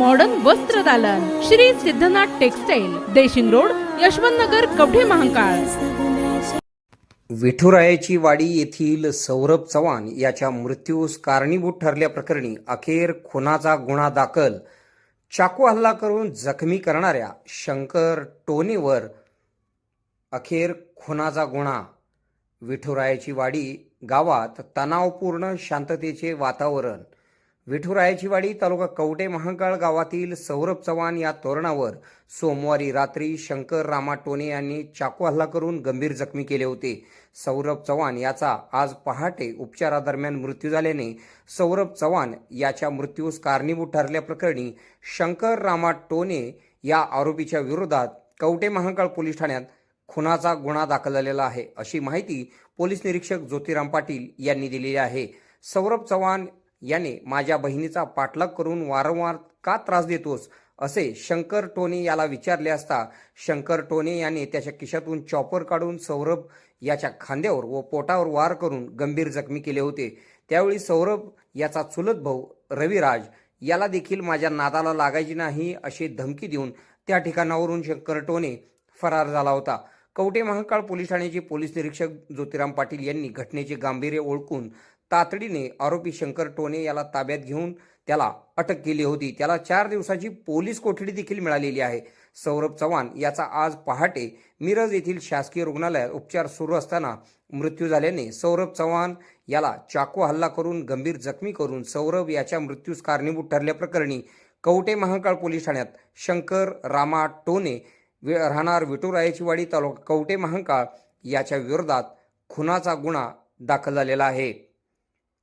Modern वस्त्र दालन. Shri Siddhanath textile Deshing road Yashwant Nagar Kavathe Mahankal. विठुरायाची वाडी येथील सौरभ चव्हाण याच्या मृत्यूस कारणीभूत ठरल्याप्रकरणी अखेर खुनाचा गुन्हा दाखल. चाकू हल्ला करून जखमी करणाऱ्या शंकर टोनेवर अखेर खुनाचा गुन्हा. विठुरायाची वाडी गावात तणावपूर्ण शांततेचे वातावरण. विठुरायाची वाडी तालुका कवटे महांकाळ गावातील सौरभ चव्हाण या तोरणावर सोमवारी रात्री शंकर रामा टोने यांनी चाकू हल्ला करून गंभीर जखमी केले होते. सौरभ चव्हाण याचा आज पहाटे उपचारादरम्यान मृत्यू झाल्याने सौरभ चव्हाण याच्या मृत्यूस कारणीभूत ठरल्याप्रकरणी शंकर रामा टोने या आरोपीच्या विरोधात कवटे महांकाळ पोलीस ठाण्यात खुनाचा गुन्हा दाखल झालेला आहे अशी माहिती पोलीस निरीक्षक ज्योतिराम पाटील यांनी दिलेली आहे. सौरभ चव्हाण याने माझ्या बहिणीचा पाठलाग करून वारंवार का त्रास देतोस? असे शंकर टोने याला विचारले असता शंकर टोने याने त्याच्या खिशातून चॉपर काढून सौरभ याच्या खांद्यावर व पोटावर वार करून गंभीर जखमी केले होते. त्यावेळी सौरभ याचा चुलत भाऊ रविराज याला देखील माझ्या नादाला लागायची नाही अशी धमकी देऊन त्या ठिकाणावरून शंकर टोने फरार झाला होता. कवटे महाकाळ पोलीस ठाण्याचे पोलीस निरीक्षक ज्योतिराम पाटील यांनी घटनेचे गांभीर्य ओळखून तातडीने आरोपी शंकर टोने याला ताब्यात घेऊन त्याला अटक केली होती. त्याला चार दिवसाची पोलीस कोठडी देखील मिळालेली आहे. सौरभ चव्हाण याचा आज पहाटे मिरज येथील शासकीय रुग्णालयात उपचार सुरू असताना मृत्यू झाल्याने सौरभ चव्हाण याला चाकू हल्ला करून गंभीर जखमी करून सौरभ याच्या मृत्यूस कारणीभूत ठरल्याप्रकरणी कवटे महाकाळ पोलीस ठाण्यात शंकर रामा टोने राहणार विठुरायाची वाडी तालुका कवटे महाकाळ याच्या विरोधात खुनाचा गुन्हा दाखल झालेला आहे.